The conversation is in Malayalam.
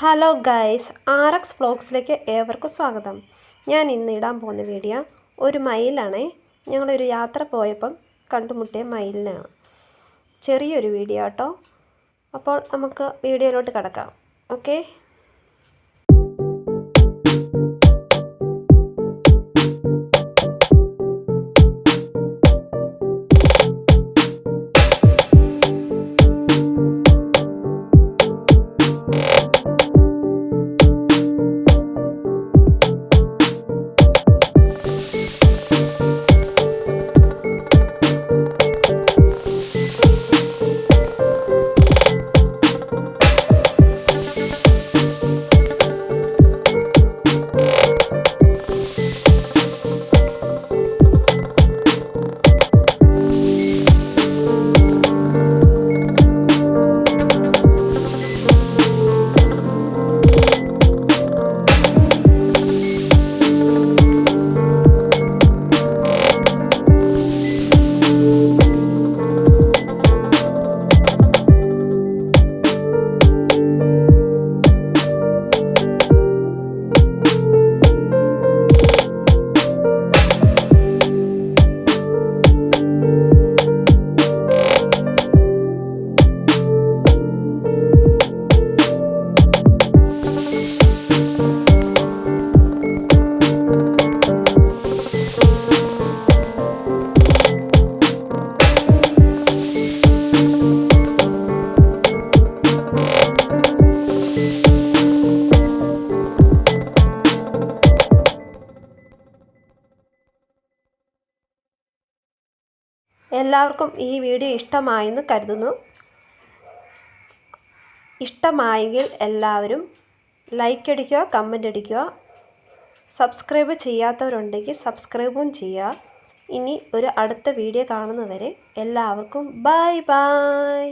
ഹലോ ഗൈസ് ആർ എക്സ് വ്ളോഗ്സിലേക്ക് ഏവർക്കും സ്വാഗതം. ഞാൻ ഇന്ന് ഇടാൻ പോകുന്ന വീഡിയോ ഒരു മയിലാണേ. ഞങ്ങളൊരു യാത്ര പോയപ്പം കണ്ടുമുട്ടിയ മയിലിനാണ് ചെറിയൊരു വീഡിയോ കേട്ടോ അപ്പോൾ നമുക്ക് വീഡിയോയിലോട്ട് കിടക്കാം. ഓക്കെ? എല്ലാവർക്കും ഈ വീഡിയോ ഇഷ്ടമായെന്ന് കരുതുന്നു. ഇഷ്ടമായെങ്കിൽ എല്ലാവരും ലൈക്ക് അടിക്കുക കമന്റ് അടിക്കുക. സബ്സ്ക്രൈബ് ചെയ്യാത്തവരുണ്ടെങ്കിൽ സബ്സ്ക്രൈബും ചെയ്യുക. ഇനി ഒരു അടുത്ത വീഡിയോ കാണുന്നവരെ എല്ലാവർക്കും ബൈ ബൈ